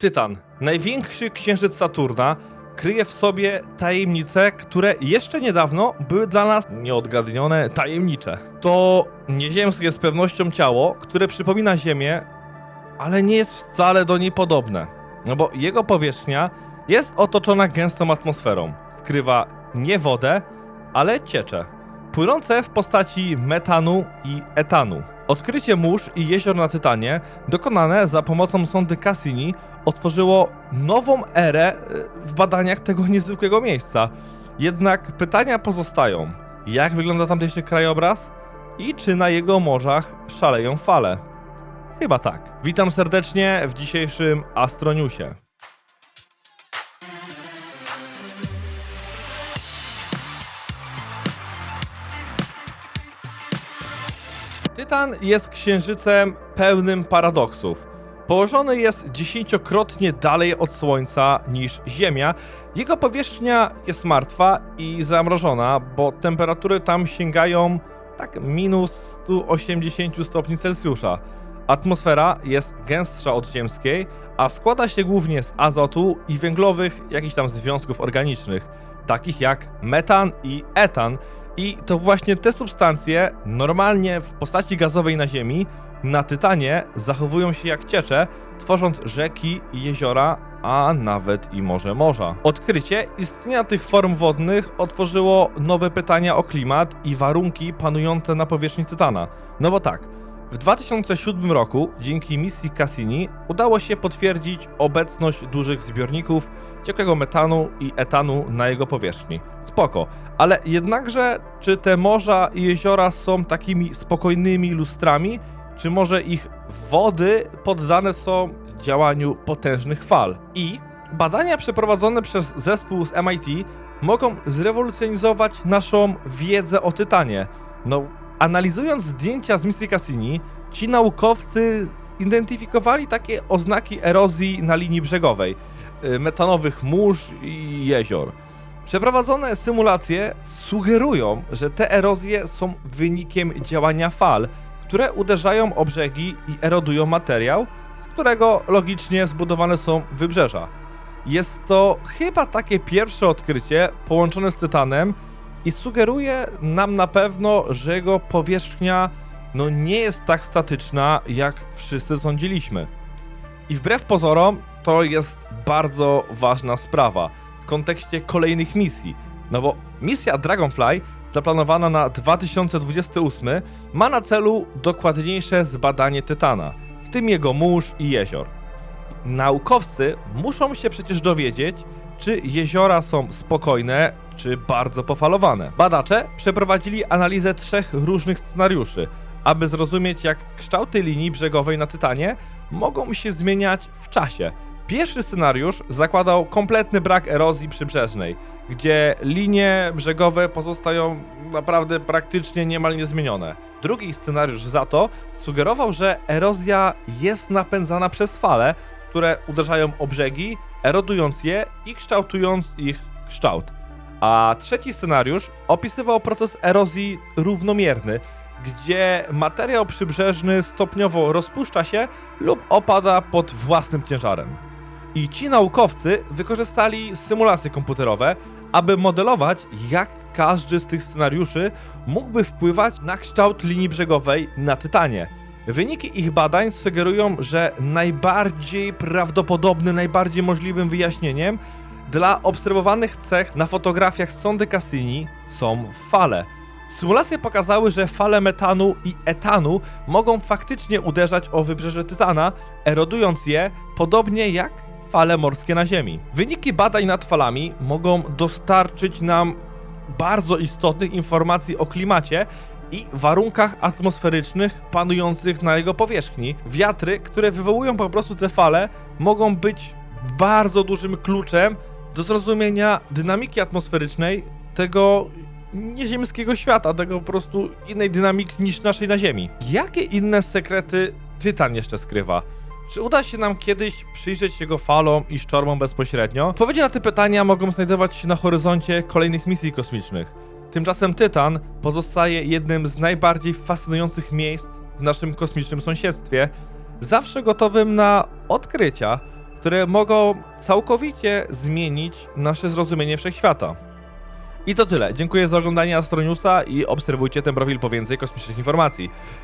Tytan, największy księżyc Saturna, kryje w sobie tajemnice, które jeszcze niedawno były dla nas nieodgadnione, tajemnicze. To nieziemskie z pewnością ciało, które przypomina Ziemię, ale nie jest wcale do niej podobne. No bo jego powierzchnia jest otoczona gęstą atmosferą. Skrywa nie wodę, ale ciecze, płynące w postaci metanu i etanu. Odkrycie mórz i jezior na Tytanie, dokonane za pomocą sondy Cassini, otworzyło nową erę e, w badaniach tego niezwykłego miejsca. Jednak pytania pozostają. Jak wygląda tamtejszy krajobraz? I czy na jego morzach szaleją fale? Chyba tak. Witam serdecznie w dzisiejszym Astroniusie. Tytan jest księżycem pełnym paradoksów. Położony jest dziesięciokrotnie dalej od Słońca niż Ziemia. Jego powierzchnia jest martwa i zamrożona, bo temperatury tam sięgają tak minus 180 stopni Celsjusza. Atmosfera jest gęstsza od ziemskiej, a składa się głównie z azotu i węglowych jakichś tam związków organicznych, takich jak metan i etan. I to właśnie te substancje normalnie w postaci gazowej na Ziemi na Tytanie zachowują się jak ciecze, tworząc rzeki jeziora, a nawet i morze morza. Odkrycie istnienia tych form wodnych otworzyło nowe pytania o klimat i warunki panujące na powierzchni Tytana. No bo tak, w 2007 roku dzięki misji Cassini udało się potwierdzić obecność dużych zbiorników ciekłego metanu i etanu na jego powierzchni. Spoko, ale jednakże czy te morza i jeziora są takimi spokojnymi lustrami, czy może ich wody poddane są działaniu potężnych fal? I badania przeprowadzone przez zespół z MIT mogą zrewolucjonizować naszą wiedzę o Tytanie. No, analizując zdjęcia z misji Cassini, ci naukowcy zidentyfikowali takie oznaki erozji na linii brzegowej, y, metanowych mórz i jezior. Przeprowadzone symulacje sugerują, że te erozje są wynikiem działania fal, które uderzają o brzegi i erodują materiał, z którego logicznie zbudowane są wybrzeża. Jest to chyba takie pierwsze odkrycie połączone z Tytanem i sugeruje nam na pewno, że jego powierzchnia no nie jest tak statyczna, jak wszyscy sądziliśmy. I wbrew pozorom, to jest bardzo ważna sprawa w kontekście kolejnych misji. No bo misja Dragonfly, zaplanowana na 2028, ma na celu dokładniejsze zbadanie Tytana, w tym jego mórz i jezior. Naukowcy muszą się przecież dowiedzieć, czy jeziora są spokojne, czy bardzo pofalowane. Badacze przeprowadzili analizę trzech różnych scenariuszy, aby zrozumieć, jak kształty linii brzegowej na Tytanie mogą się zmieniać w czasie. Pierwszy scenariusz zakładał kompletny brak erozji przybrzeżnej, gdzie linie brzegowe pozostają naprawdę praktycznie niemal niezmienione. Drugi scenariusz za to sugerował, że erozja jest napędzana przez fale, które uderzają o brzegi, erodując je i kształtując ich kształt. A trzeci scenariusz opisywał proces erozji równomierny, gdzie materiał przybrzeżny stopniowo rozpuszcza się lub opada pod własnym ciężarem. I ci naukowcy wykorzystali symulacje komputerowe, aby modelować, jak każdy z tych scenariuszy mógłby wpływać na kształt linii brzegowej na Tytanie. Wyniki ich badań sugerują, że najbardziej prawdopodobnym, najbardziej możliwym wyjaśnieniem dla obserwowanych cech na fotografiach sondy Cassini są fale. Symulacje pokazały, że fale metanu i etanu mogą faktycznie uderzać o wybrzeże Tytana, erodując je podobnie jak fale morskie na Ziemi. Wyniki badań nad falami mogą dostarczyć nam bardzo istotnych informacji o klimacie i warunkach atmosferycznych panujących na jego powierzchni. Wiatry, które wywołują po prostu te fale, mogą być bardzo dużym kluczem do zrozumienia dynamiki atmosferycznej tego nieziemskiego świata, tego po prostu innej dynamiki niż naszej na Ziemi. Jakie inne sekrety Tytan jeszcze skrywa? Czy uda się nam kiedyś przyjrzeć jego falom i sztormom bezpośrednio? Odpowiedzi na te pytania mogą znajdować się na horyzoncie kolejnych misji kosmicznych. Tymczasem Tytan pozostaje jednym z najbardziej fascynujących miejsc w naszym kosmicznym sąsiedztwie, zawsze gotowym na odkrycia, które mogą całkowicie zmienić nasze zrozumienie wszechświata. I to tyle. Dziękuję za oglądanie Astronewsa i obserwujcie ten profil po więcej kosmicznych informacji.